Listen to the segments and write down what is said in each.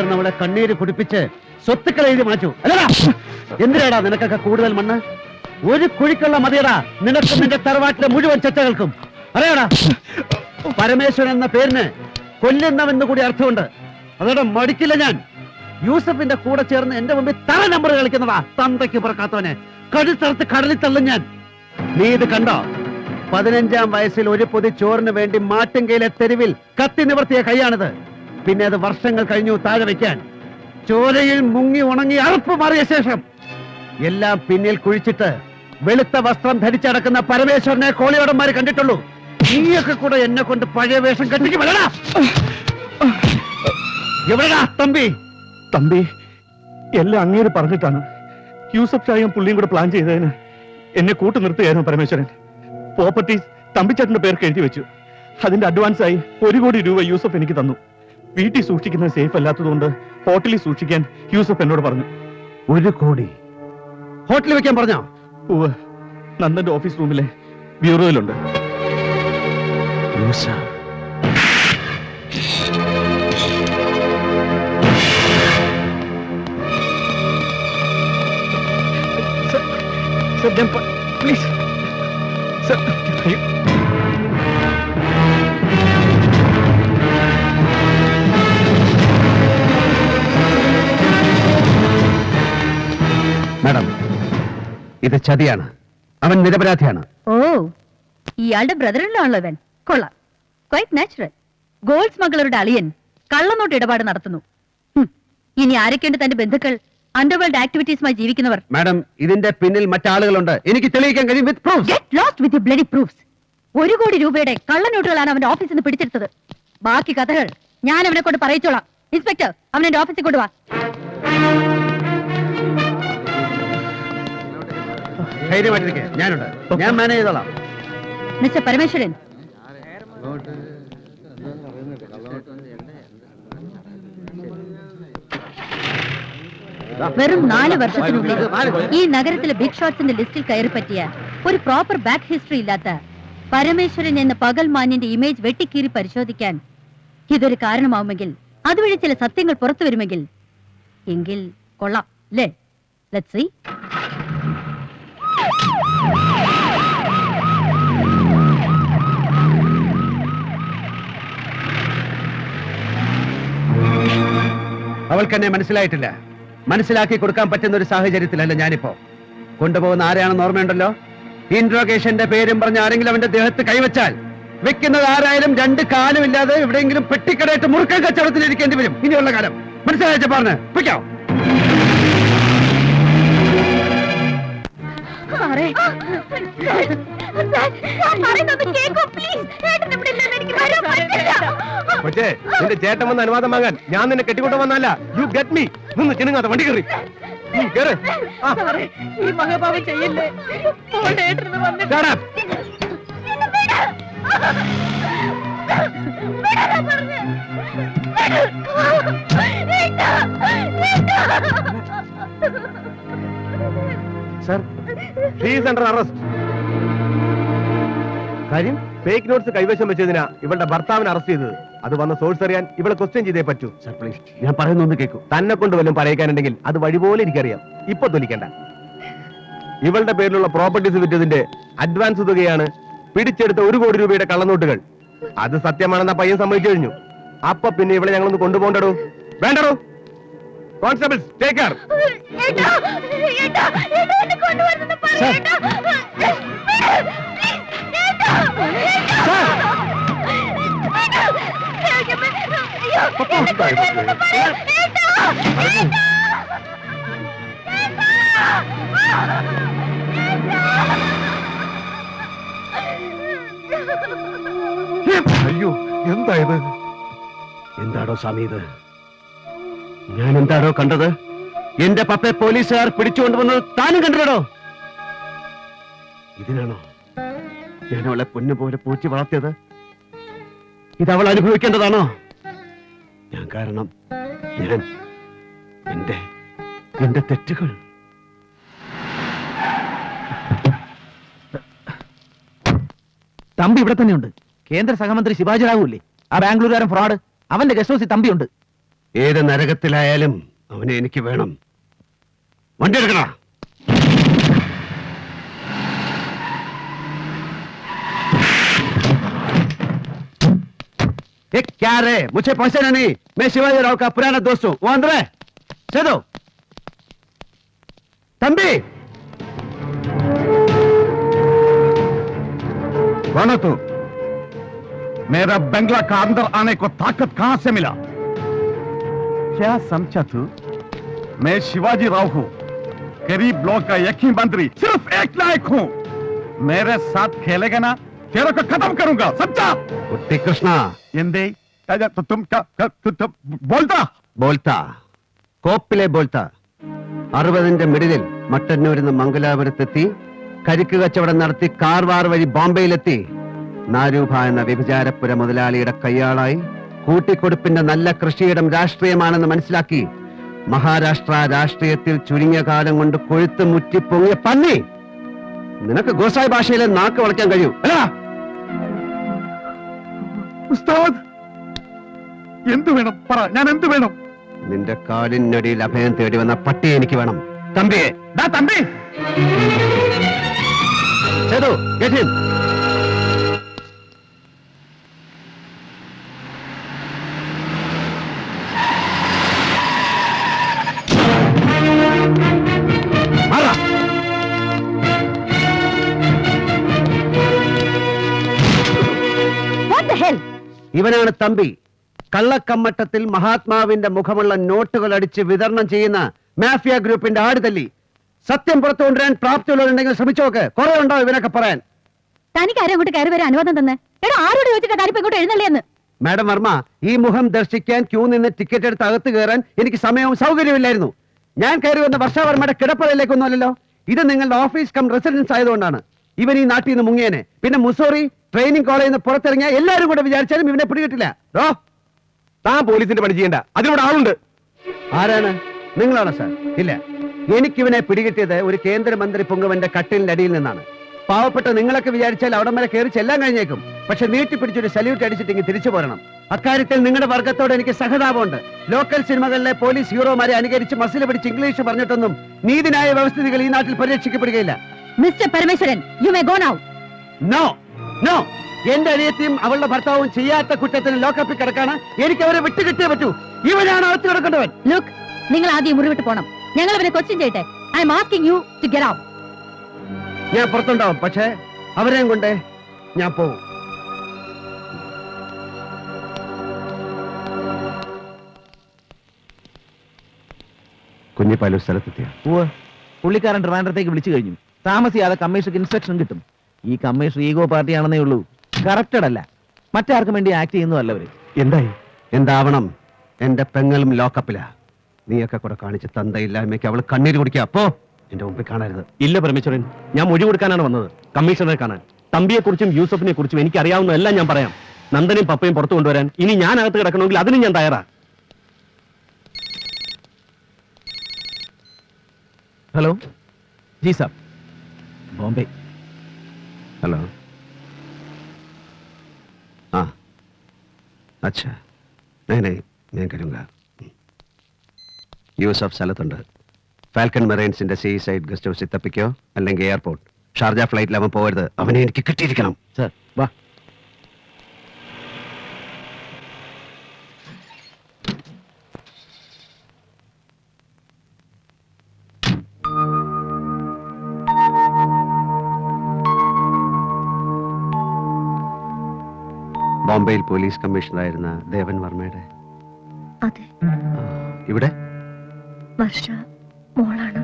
ചേർന്ന് അവളെ കണ്ണീര് കുടിപ്പിച്ച് സ്വത്തുക്കൾ എഴുതി മാറ്റു. അല്ലടാ എന്തിനാടാ നിനക്കൊക്കെ കൂടുതൽ മണ്ണ്? ഒരു കുഴിക്കുള്ള മതിയടാ നിനക്കും നിന്റെ തറവാട്ടിലെ മുഴുവൻ ചെറ്റകൾക്കും അറിയാടാ പരമേശ്വരൻ എന്ന പേരിന് കൊല്ലുന്നവെന്ന് കൂടി അർത്ഥമുണ്ട്. അതോടെ മടിക്കില്ല ഞാൻ. യൂസഫിന്റെ കൂടെ ചേർന്ന് എന്റെ മുമ്പിൽ തല നമ്പർ കളിക്കുന്നതാ തന്തയ്ക്ക് പറക്കാത്തവനെ. കഴുത്തറുത്ത് കടലിൽ തള്ളും ഞാൻ. നീ ഇത് കണ്ടോ? പതിനഞ്ചാം വയസ്സിൽ ഒരു പൊതി ചോറിന് വേണ്ടി മാറ്റങ്കയിലെ തെരുവിൽ കത്തി നിവർത്തിയ കൈയാണിത്. പിന്നെ അത് വർഷങ്ങൾ കഴിഞ്ഞു താഴെ വെക്കാൻ. ചോരയിൽ മുങ്ങി ഉണങ്ങി അറുപ്പ് മാറിയ ശേഷം എല്ലാം പിന്നിൽ കുഴിച്ചിട്ട് വെളുത്ത വസ്ത്രം ധരിച്ചടക്കുന്ന പരമേശ്വരനെ കോളിയോടന്മാര് കണ്ടിട്ടുള്ളൂ. നീയൊക്കെ കൂടെ എന്നെ കൊണ്ട് പഴയ വേഷം കെട്ടിക്ക് വരടാ എവിടെടാ തമ്പി? തമ്പി എല്ലാം അങ്ങേര് പറഞ്ഞിട്ടാണ്. യൂസഫ് ഷായും പുള്ളിയും കൂടെ പ്ലാൻ ചെയ്തതിന് എന്നെ കൂട്ടു നിർത്തുകയായിരുന്നു പരമേശ്വരൻ. പ്രോപ്പർട്ടീസ് തമ്പിച്ചേട്ടന്റെ പേർക്ക് എഴുതി വെച്ചു. അതിന്റെ അഡ്വാൻസ് ആയി ഒരു കോടി രൂപ യൂസഫ് എനിക്ക് തന്നു. വീട്ടിൽ സൂക്ഷിക്കുന്നത് സേഫ് അല്ലാത്തതുകൊണ്ട് ഹോട്ടലിൽ സൂക്ഷിക്കാൻ യൂസഫ് എന്നോട് പറഞ്ഞു. ഒരു കോടി. ഹോട്ടലിൽ വെക്കാൻ പറഞ്ഞോ? ഉവ് നന്ദന്റെ ഓഫീസ് റൂമിലെ ബ്യൂറോയിലുണ്ട് പ്ലീസ് ഇത് ചതിയാണ്. അവൻ നിരപരാധിയാണ്. ഓ ഇയാളുടെ ബ്രദറിനാണല്ലോ ഇവൻ. കൊള്ളാം. ക്വൈറ്റ് നാച്ചുറൽ ഗോൾഡ് സ്മഗ്ലറുടെ അളിയൻ കള്ളനോട്ട് ഇടപാട് നടത്തുന്നു. ഹും, ഇനി ആരൊക്കെയുണ്ട് തന്റെ ബന്ധുക്കൾ? അണ്ടർവേൾഡ് ആക്ടിവിറ്റീസുമായി ജീവിക്കുന്നവർ. മാഡം ഇതിന്റെ പിന്നിൽ മറ്റാളുകളുണ്ട്. എനിക്ക് തെളിയിക്കാൻ കഴിയും with proof get lost with bloody proofs ഒരു കോടി രൂപയുടെ കള്ളനോട്ടുകളാണ് അവന്റെ ഓഫീസിൽ നിന്ന് പിടിച്ചെടുത്തത്. ബാക്കി കഥകൾ ഞാൻ അവനെ കൊണ്ട് പറയിച്ചോളാം. ഇൻസ്പെക്ടർ അവൻ എന്റെ ഓഫീസിൽ കൊണ്ടുവാ. ധൈര്യമായിട്ടിരിക്കെ. ഞാനുണ്ട്. ഞാൻ മാനേജ് ചെയ്തോളാം. മിസ്റ്റർ പരമേശ്വരൻ. വെറും നാല് വർഷത്തിനുള്ളിൽ ഈ നഗരത്തിലെ ബിഗ് ഷോട്ട്സിന്റെ ലിസ്റ്റിൽ കയറി പറ്റിയ ഒരു പ്രോപ്പർ ബാക്ക് ഹിസ്റ്ററി ഇല്ലാത്ത പരമേശ്വരൻ എന്ന പകൽ മാന്യന്റെ ഇമേജ് വെട്ടിക്കീറി പരിശോധിക്കാൻ ഇതൊരു കാരണമാവുമെങ്കിൽ അതുവഴി ചില സത്യങ്ങൾ പുറത്തു വരുമെങ്കിൽ എങ്കിൽ കൊള്ളാം അല്ലേ? ലെറ്റ് സീ അവൾക്ക് എന്നെ മനസ്സിലായിട്ടില്ല മനസ്സിലാക്കി കൊടുക്കാൻ പറ്റുന്ന ഒരു സാഹചര്യത്തിലല്ല ഞാനിപ്പോ കൊണ്ടുപോകുന്ന ആരെയാണെന്ന് ഓർമ്മയുണ്ടല്ലോ ഇൻട്രോഗേഷന്റെ പേരും പറഞ്ഞ് ആരെങ്കിലും അവന്റെ ദേഹത്ത് കൈവച്ചാൽ വെക്കുന്നത് ആരായാലും രണ്ട് കാലും ഇല്ലാതെ എവിടെയെങ്കിലും പെട്ടിക്കടയിട്ട് മുറുക്കൻ കച്ചവടത്തിൽ ഇരിക്കേണ്ടി വരും ഇനിയുള്ള കാലം മനസ്സിലായ പറഞ്ഞ് പൊയ്ക്കോ സാറേ പക്ഷേ നിന്റെ ചേട്ടൻ വന്ന് അനുവാദം വാങ്ങാൻ ഞാൻ നിന്നെ കെട്ടിക്കൊണ്ട് വന്നല്ല യു ഗെറ്റ് മീ നിന്ന് ചിണുങ്ങാതെ വണ്ടി കയറി. ആ, ഈ മഹാഭാവം ചെയ്യല്ലേ. സർ പ്ലീസ് അണ്ടർ അറസ്റ്റ് കാര്യം ഫേക്ക് നോട്ട്സ് കൈവശം വെച്ചതിനാ ഇവളുടെ ഭർത്താവിനെ അറസ്റ്റ് ചെയ്തത്. അത് വന്ന സോഴ്സ് അറിയാൻ ഇവളെ ക്വസ്റ്റ്യൻ ചെയ്തേ പറ്റൂ. സർ പ്ലീസ് ഞാൻ പറയുന്നൊന്ന് കേൾക്കൂ തന്നെ കൊണ്ട് വല്ലതും പറയിക്കാനുണ്ടെങ്കിൽ അത് വഴിപോലെ എനിക്കറിയാം. ഇപ്പൊ തൊലിക്കണ്ട. ഇവളുടെ പേരിലുള്ള പ്രോപ്പർട്ടീസ് വിറ്റതിന്റെ അഡ്വാൻസ് തുകയാണ് പിടിച്ചെടുത്ത ഒരു കോടി രൂപയുടെ കള്ളനോട്ടുകൾ. അത് സത്യമാണെന്ന പയ്യൻ സമ്മതിച്ചു കഴിഞ്ഞു. അപ്പൊ പിന്നെ ഇവളെ ഞങ്ങളൊന്ന് കൊണ്ടുപോകണ്ടടോ? വേണ്ടടോ? കോൺസ്റ്റബിൾസ് ടേക്ക് കെയർ അയ്യോ എന്താ ഇത് എന്താടോ സ്വാമി ഇത്? ഞാൻ എന്താടോ കണ്ടത്? എന്റെ പപ്പയെ പോലീസുകാർ പിടിച്ചുകൊണ്ടുവന്നത് താനും കണ്ടിടോ ഇതിനാണോ? ഞാൻ അവളെ പൊന്നു പോലെ പൂച്ചി വളർത്തിയത് ഇത് അവൾ അനുഭവിക്കേണ്ടതാണോ? ഞാൻ കാരണം ഞാൻ എന്റെ എന്റെ തെറ്റുകൾ. തമ്പി ഇവിടെ തന്നെയുണ്ട്. കേന്ദ്ര സഹമന്ത്രി ശിവാജി റാവു ഇല്ലേ? ആ ബാംഗ്ലൂരുകാരൻ ഫ്രോഡ്. അവന്റെ ഗസ്റ്റ് ഹൗസിൽ തമ്പിയുണ്ട്. ഏത് നരകത്തിലായാലും അവനെ എനിക്ക് വേണം. വണ്ടി എടുക്കണ? ये क्या रे? मुझे पहचाना नहीं, मैं शिवाजी राव का पुराना दोस्त हूँ। वो अंदर है। चलो तंबी! कौन तू? मेरा बंगला का अंदर आने को ताकत कहाँ से मिला? क्या समझा तू? मैं शिवाजी राव हूँ। गरीब ब्लॉक का एक ही मंत्री, सिर्फ़ एक लायक हूँ। मेरे साथ खेलेगा ना? तेरे को खत्म करूंगा समझा कुट्टी कृष्णा എന്തേ അല്ല, തു- തും ക- ക- തു- തു- ബോൾതാ ബോൾത്ത കോപ്പിലെ ബോൾത്ത അറുപതിന്റെ മിഡിലിൽ മട്ടന്നൂരിൽ നിന്ന് മംഗലാപുരത്തെത്തി കരിക്ക് കച്ചവടം നടത്തി കാർവാർ വഴി ബോംബെയിലെത്തി നാരൂഭ എന്ന വ്യഭിചാരപ്പുര മുതലാളിയുടെ കയ്യാളായി കൂട്ടിക്കൊടുപ്പിന്റെ നല്ല കൃഷിയിടം രാഷ്ട്രീയമാണെന്ന് മനസ്സിലാക്കി മഹാരാഷ്ട്ര രാഷ്ട്രീയത്തിൽ ചുരുങ്ങിയ കാലം കൊണ്ട് കൊഴുത്ത് മുറ്റി പൊങ്ങിയ പന്നി നിനക്ക് ഗോസായി ഭാഷയിലെ നാക്ക് വളയ്ക്കാൻ കഴിയൂ അല്ല ഉസ്താദ് എന്തു വേണം പറ ഞാൻ എന്തു വേണം നിന്റെ കാലിനടിയിൽ അഭയം തേടി വന്ന പട്ടി എനിക്ക് വേണം തമ്പിയെ ദാ തമ്പി സേതു him. മാറാ. What the hell? ഇവനാണ് തമ്പി. കള്ളക്കമ്മട്ടത്തിൽ മഹാത്മാവിന്റെ മുഖമുള്ള നോട്ടുകൾ അടിച്ച് വിതരണം ചെയ്യുന്ന മാഫിയ ഗ്രൂപ്പിന്റെ ആടുതല്ലി. സത്യം പുറത്തു കൊണ്ടുവരാൻ പ്രാപ്തിയുള്ളവരുണ്ടെങ്കിൽ ശ്രമിച്ചോക്ക് കുറെ ഉണ്ടോ ഇവനൊക്കെ പറയാൻ? തനിക്ക് ആരും അങ്ങോട്ട് കയറി വരാൻ അനുവാദം തന്നെ? എടാ ആരോട് ചോദിച്ചിട്ട് താനിപ്പോ ഇങ്ങോട്ട് എഴുന്നള്ളിയെന്ന് മാഡം വർമ്മ ഈ മുഖം ദർശിക്കാൻ ക്യൂ നിന്ന് ടിക്കറ്റ് എടുത്ത് അകത്ത് കയറാൻ എനിക്ക് സമയവും സൗകര്യമില്ലായിരുന്നു ഞാൻ കയറി വന്ന വർഷാവർമ്മയുടെ കിടപ്പറയിലേക്കൊന്നുമല്ലല്ലോ ഇത് നിങ്ങളുടെ ഓഫീസ് കം റെസിഡൻസ് ആയതുകൊണ്ടാണ്. ഇവൻ ഈ നാട്ടിൽ നിന്ന് മുങ്ങിയനെ. പിന്നെ മുസോറി ട്രെയിനിങ് കോളേജിൽ നിന്ന് പുറത്തിറങ്ങിയ എല്ലാവരും കൂടെ വിചാരിച്ചാലും ഇവനെ പിടികിട്ടില്ല. റോ താൻ പോലീസിന്റെ പണി ചെയ്യണ്ട. അതിനോട് ആളുണ്ട്. ആരാണ്? നിങ്ങളാണോ സാർ? ഇല്ല. എനിക്കിവനെ പിടികിട്ടിയത് ഒരു കേന്ദ്രമന്ത്രി പൊങ്കവന്റെ കട്ടിലിന്റെ അടിയിൽ നിന്നാണ്. പാവപ്പെട്ട നിങ്ങളൊക്കെ വിചാരിച്ചാൽ അവിടം വരെ കയറി ചെല്ലാൻ കഴിഞ്ഞേക്കും. പക്ഷെ നീട്ടിപ്പിടിച്ചൊരു സല്യൂട്ട് അടിച്ചിട്ടെങ്കിൽ തിരിച്ചു പോരണം. അക്കാര്യത്തിൽ നിങ്ങളുടെ വർഗത്തോട് എനിക്ക് സഹതാപമുണ്ട്. ലോക്കൽ സിനിമകളിലെ പോലീസ് ഹീറോമാരെ അനുകരിച്ച് മസിൽ പിടിച്ച് ഇംഗ്ലീഷ് പറഞ്ഞിട്ടൊന്നും നീതിന്യായ വ്യവസ്ഥിതികൾ ഈ നാട്ടിൽ പരിരക്ഷിക്കപ്പെടുകയില്ല. Mister Parameswaran you may go now no no എന്റെ അനിയത്തിയും അവളുടെ ഭർത്താവും ചെയ്യാത്ത കുറ്റത്തിന് ലോക്കപ്പിൽ കിടക്കാണ്. എനിക്ക് അവരെ വിട്ടുകിട്ടിയേ പറ്റൂ. ഇവനാണ് അകത്ത് കിടക്കേണ്ടവൻ. ലുക്ക് നിങ്ങൾ ആദ്യം മുറിവിട്ട് പോണം. ഞങ്ങൾ അവരെ കൊച്ചിൻ ചെയ്യട്ടെ. I'm asking you to get out ഞാൻ പുറത്തുണ്ടാവും. പക്ഷേ അവരെയും കൊണ്ട് ഞാൻ പോവും. കുഞ്ഞിപ്പാലു സ്ഥലത്തെത്തിയ. പുള്ളിക്കാരൻ ട്രിവാൻഡ്രത്തേക്ക് വിളിച്ചു കഴിഞ്ഞു. താമസിയാതെ കമ്മീഷണർക്ക് ഇൻസ്ട്രക്ഷൻ കിട്ടും. ഈ കമ്മീഷണർ ഈഗോ പാർട്ടിയാണെന്നേ ഉള്ളൂ. കറക്റ്റഡ് അല്ല. മറ്റാർക്കും വേണ്ടി ആക്ട് ചെയ്യുന്നതല്ല അവർ. എന്തായി? എന്താവണം? എന്റെ പെങ്ങലും ലോക്കപ്പിലാ നീയൊക്കെ കൂടെ കാണിച്ച് തന്തയില്ലായ്മയ്ക്ക് അവൾ കണ്ണീര് കുടിക്കുക അപ്പോ എന്റെ മുമ്പിൽ കാണരുത്. ഇല്ല പരമേശ്വരൻ. ഞാൻ മൊഴി കൊടുക്കാനാണ് വന്നത്. കമ്മീഷണറെ കാണാൻ. തമ്പിയെക്കുറിച്ചും യൂസഫിനെ കുറിച്ചും എനിക്ക് അറിയാവുന്നതെല്ലാം ഞാൻ പറയാം. നന്ദനും പപ്പയും പുറത്തു കൊണ്ടുവരാൻ ഇനി ഞാൻ അകത്ത് കിടക്കണമെങ്കിൽ അതിനും ഞാൻ തയ്യാറാ. Hello? Ji sir Bombay. Hello. ആ. അച്ഛാ. അങ്ങനെ ഞാൻ കരുങ്ക. യൂസഫ് സ്ഥലത്തുണ്ട്. ഫാൽക്കൺ മെറൈൻസിന്റെ സീ സൈഡ് ഗസ്റ്റ് ഹൗസിൽ തപ്പിക്കോ? അല്ലെങ്കിൽ എയർപോർട്ട്. ഷാർജ ഫ്ലൈറ്റിൽ അവൻ പോകരുത്. അവനെ എനിക്ക് കിട്ടിയിരിക്കണം. സർ വാ. ബോംബെയിൽ പോലീസ് കമ്മീഷണറായിരുന്ന ദേവൻ വർമ്മയുടെ? അതെ. ഇവിടെ? വർഷ മോളാണ്.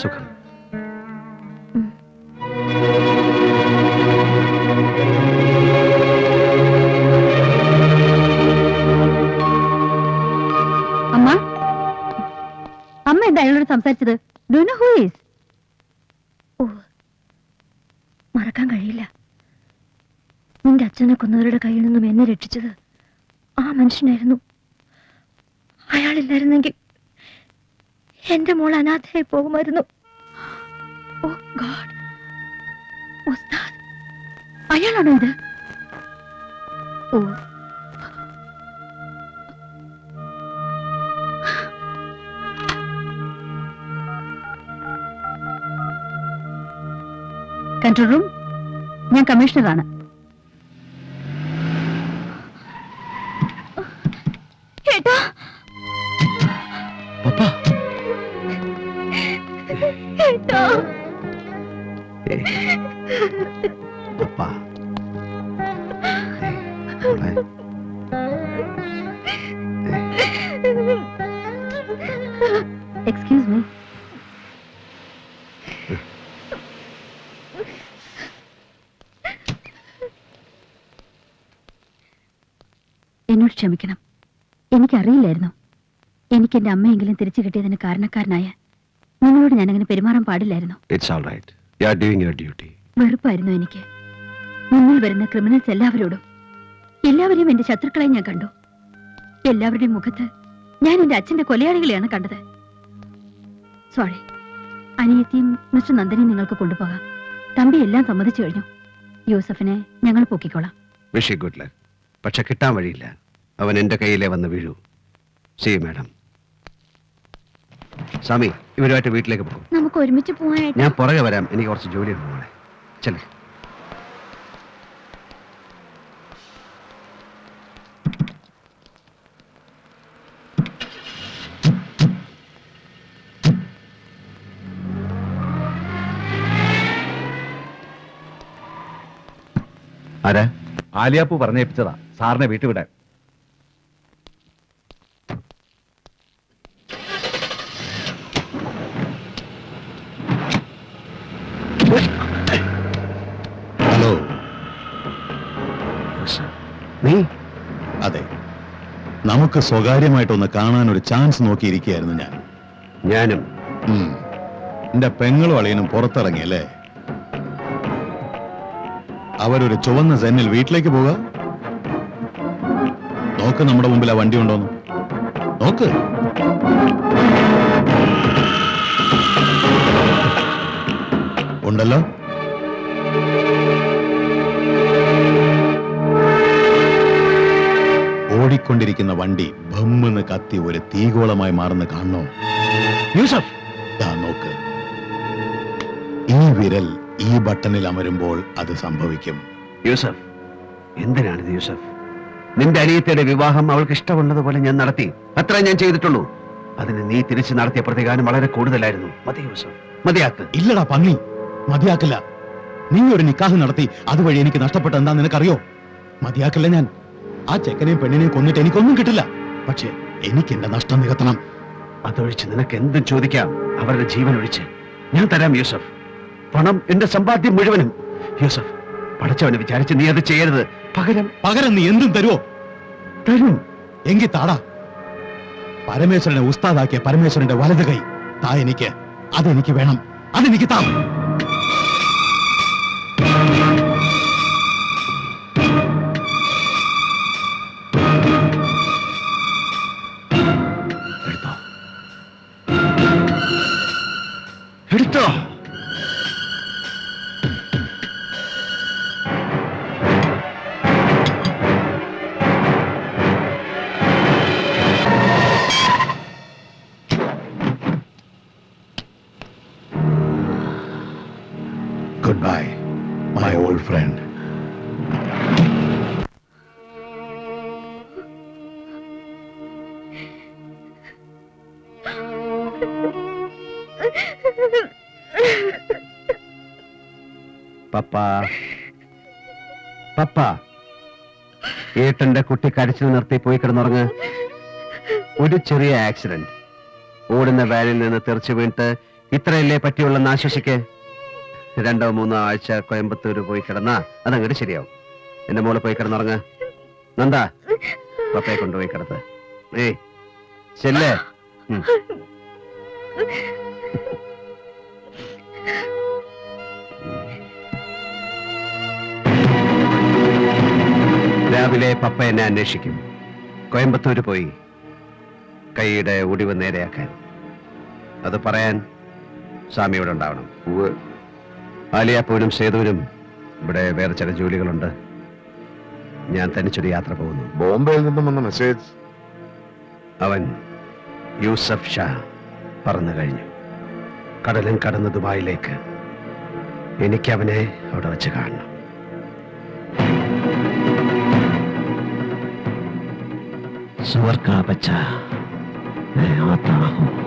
സുഖം. അമ്മ? അമ്മ എന്താ അയാളോട് സംസാരിച്ചത്? ഡു നോ ഹൂ ഈസ് ഓ മറക്കാൻ കഴിയില്ല. നിന്റെ അച്ഛനെ കൊന്നവരുടെ കയ്യിൽ നിന്നും എന്നെ രക്ഷിച്ചത് ആ മനുഷ്യനായിരുന്നു. അയാളില്ലായിരുന്നെങ്കിൽ എന്റെ മോൾ അനാഥയായി പോകുമായിരുന്നു. ഓ ഉസ്താദ് അയാളാണോ ഇത്? ഓ. കൺട്രോൾ റൂം ഞാൻ കമ്മീഷണറാണ്. ഏട്ടാ. പപ്പ ഏട്ടാ പപ്പ എക്സ്ക്യൂസ് മീ എന്നോട് ക്ഷമിക്കണം. എനിക്കറിയില്ലായിരുന്നു. എനിക്ക് എന്റെ അമ്മയെങ്കിലും തിരിച്ചു കിട്ടിയതിന് കാരണക്കാരനായ നിങ്ങളോട് ഞാൻ അങ്ങനെ പെരുമാറാൻ പാടില്ലായിരുന്നു. വെറുപ്പായിരുന്നു എനിക്ക്. മുന്നിൽ വരുന്ന ക്രിമിനൽസ് എല്ലാവരോടും. എല്ലാവരെയും എന്റെ ശത്രുക്കളെ ഞാൻ കണ്ടു. എല്ലാവരുടെയും മുഖത്ത് ഞാൻ എന്റെ അച്ഛന്റെ കൊലയാളികളെയാണ് കണ്ടത്. സോറി അനിയത്തിയും മിസ്റ്റർ നന്ദനെയും നിങ്ങൾക്ക് കൊണ്ടുപോകാം. തമ്പി എല്ലാം സമ്മതിച്ചു കഴിഞ്ഞു. യൂസഫിനെ ഞങ്ങൾ പൊക്കിക്കോളാം. പക്ഷെ കിട്ടാൻ വഴിയില്ല. അവൻ എന്റെ കയ്യിലേ വന്ന് വീഴൂ. സി മാഡം സ്വാമി ഇവരുമായിട്ട് വീട്ടിലേക്ക് പോകും. നമുക്ക് ഒരുമിച്ച് പോകാനായിട്ട് ഞാൻ പുറകെ വരാം. എനിക്ക് കുറച്ച് ജോലിയുണ്ട് മോളെ. ചെല്ലേ. ആരാ? ആലിയാപ്പു പറഞ്ഞേപ്പിച്ചതാ. സാറിനെ വീട്ടിൽ വിടാൻ ഹലോ നീ അതെ നമുക്ക് സ്വകാര്യമായിട്ടൊന്ന് കാണാൻ ഒരു ചാൻസ് നോക്കിയിരിക്കുകയായിരുന്നു ഞാൻ. ഞാനും. എന്റെ പെങ്ങളും അളിയനും പുറത്തിറങ്ങിയല്ലേ അവരൊരു ചുവന്ന സെന്നിൽ വീട്ടിലേക്ക് പോവുക. നോക്ക് നമ്മുടെ മുമ്പിൽ ആ വണ്ടി ഉണ്ടോന്ന്. നോക്ക്. ഉണ്ടല്ലോ. ഓടിക്കൊണ്ടിരിക്കുന്ന വണ്ടി ബമ്മെന്ന് കത്തി ഒരു തീകോളമായി മാറുന്ന കാണണോ? യൂസഫ് നോക്ക്. ഈ വിരൽ ഈ ബട്ടണിൽ അമരുമ്പോൾ അത് സംഭവിക്കും. യൂസഫ് എന്തിനാണിത് യൂസഫ്? നിന്റെ അനിയത്തിയുടെ വിവാഹം അവൾക്ക് ഇഷ്ടമുള്ളതുപോലെ ഞാൻ നടത്തി. അത്ര ഞാൻ ചെയ്തിട്ടുള്ളൂ. അതിന് നീ തിരിച്ചു നടത്തിയ പ്രതികാരം വളരെ കൂടുതലായിരുന്നു. മതി യൂസഫ് മതിയാക്ക്. ഇല്ലടാ പന്നി മതിയാക്കില്ല. നീ ഒരു നിക്കാഹ് നടത്തി അതുവഴി എനിക്ക് നഷ്ടപ്പെട്ട എന്താ നിനക്കറിയോ? മതിയാക്കില്ല ഞാൻ? ആ ചെക്കനെയും പെണ്ണിനെയും കൊന്നിട്ട് എനിക്കൊന്നും കിട്ടില്ല. പക്ഷേ എനിക്ക് എന്റെ നഷ്ടം നികത്തണം. അതൊഴിച്ച് നിനക്ക് എന്തും ചോദിക്കാം. അവരുടെ ജീവൻ ഒഴിച്ച്. ഞാൻ തരാം യൂസഫ്. പണം എന്റെ സമ്പാദ്യം മുഴുവനും. യൂസഫ് പടച്ചവനെ വിചാരിച്ച് നീ അത് ചെയ്യരുത്. പകരം പകരം നീ എന്തും തരുമോ തരും. എങ്കിൽ താടാ. പരമേശ്വരനെ ഉസ്താദാക്കിയ പരമേശ്വരന്റെ വലത് കൈ താ എനിക്ക്. അതെനിക്ക് വേണം. അതെനിക്ക് താ. എടുത്തോ പപ്പ. പപ്പ. ഏട്ടന്റെ കുട്ടി കരച്ചിൽ നിർത്തി പോയി കിടന്നുറങ്ങ്. ഒരു ചെറിയ ആക്സിഡന്റ്. ഓടുന്ന വാനിൽ നിന്ന് തെറിച്ചു വീണിട്ട് ഇത്രയല്ലേ പറ്റിയുള്ള ആശ്വസിക്ക്. രണ്ടോ മൂന്നോ ആഴ്ച കോയമ്പത്തൂര് പോയി കിടന്നാ അതങ്ങോട്ട് ശരിയാവും. എന്റെ മോൾ പോയി കിടന്നുറങ്ങ്. നന്ദ. പപ്പയെ കൊണ്ടുപോയി കിടത്ത് ഏയ് ചെല്ലേ. രാവിലെ പപ്പ എന്നെ അന്വേഷിക്കും. കോയമ്പത്തൂര് പോയി കൈയുടെ ഒടിവ് നേരെയാക്കാൻ. അത് പറയാൻ സ്വാമി ഇവിടെ ഉണ്ടാവണം. ആലിയാപ്പൂരും സേതുവിനും ഇവിടെ വേറെ ചില ജോലികളുണ്ട്. ഞാൻ തനിച്ചൊരു യാത്ര പോകുന്നു. ബോംബെയിൽ നിന്നും വന്ന മെസ്സേജ്. അവൻ യൂസഫ് ഷാ പറഞ്ഞു കഴിഞ്ഞു. കടലും കടന്ന് ദുബായിലേക്ക് എനിക്ക് അവനെ അവിടെ വെച്ച് കാണണം सुअर का बच्चा मैं आता हूँ